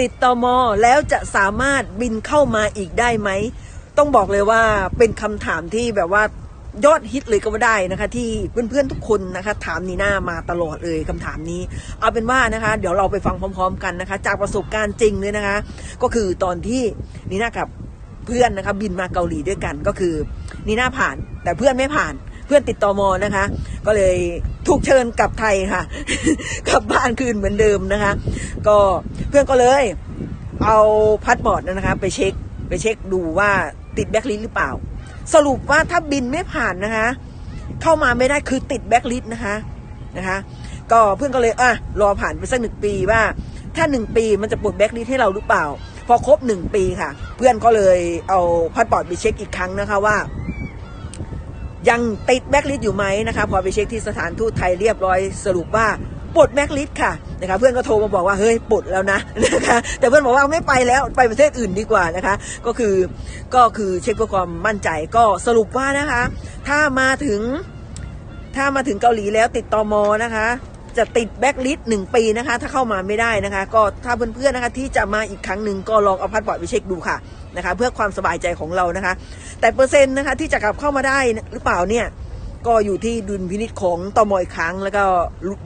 ติดตอมอแล้วจะสามารถบินเข้ามาอีกได้ไหม ต้องบอกเลยว่าเป็นคำถามที่แบบว่ายอดฮิตเลยก็ว่าได้นะคะ ที่เพื่อนๆทุกคนนะคะ ถามนีน่ามาตลอดเลยคำถามนี้ เอาเป็นว่านะคะ เดี๋ยวเราไปฟังพร้อม ๆ กันนะคะ จากประสบการณ์จริงเลยนะคะ ก็คือตอนที่นีน่ากับเพื่อนนะคะ บินมาเกาหลีด้วยกันก็คือนีน่าผ่าน แต่เพื่อนไม่ผ่านเพื่อนติดตอมอนะคะ ก็เลยถูกเชิญกลับไทยค่ะ กลับบ้านคืนเหมือนเดิมนะคะ ก็เพื่อนก็เลย เอาพาสปอร์ตนะคะไปเช็คไปเช็คดูว่าติดแบ็คลิสหรือเปล่า สรุปว่าถ้าบินไม่ผ่านนะคะ เข้ามาไม่ได้คือติดแบ็คลิสนะคะนะคะ ก็เพื่อนก็เลยอะรอผ่านไปสักหนึ่งปีว่า ถ้าหนึ่งปีมันจะปลดแบ็คลิสให้เราหรือเปล่า พอครบหนึ่งปีค่ะ เพื่อนก็เลยเอาพาสปอร์ตไปเช็คอีกครั้งนะคะว่ายังติดแบ็คลิสต์อยู่ไหมนะคะ พอไปเช็คที่สถานทูตไทยเรียบร้อยสรุปว่า ปลดแบ็คลิสค่ะนะคะเพื่อนก็โทรมาบอกว่าเฮ้ยปลดแล้วนะนะคะแต่เพื่อนบอกว่าไม่ไปแล้วไปประเทศอื่นดีกว่านะคะ ก็คือก็คือเช็คเพื่อความมั่นใจก็สรุปว่านะคะ ถ้ามาถึงถ้ามาถึงเกาหลีแล้วติดตอมอนะคะจะติดแบ็คลิสต์หนึ่งปีนะคะ ถ้าเข้ามาไม่ได้นะคะ ก็ถ้าเพื่อนๆนะคะที่จะมาอีกครั้งหนึ่งก็ลองเอาพาสปอร์ตไปเช็คดูค่ะนะคะ เพื่อความสบายใจของเรานะคะ แต่เปอร์เซ็นต์นะคะที่จะกลับเข้ามาได้หรือเปล่าเนี่ย ก็อยู่ที่ดุลพินิษของตอมอยครั้ง แล้วก็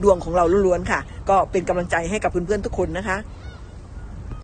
ดวงของเราล้วนๆค่ะ ก็เป็นกำลังใจให้กับเพื่อนๆทุกคนนะคะ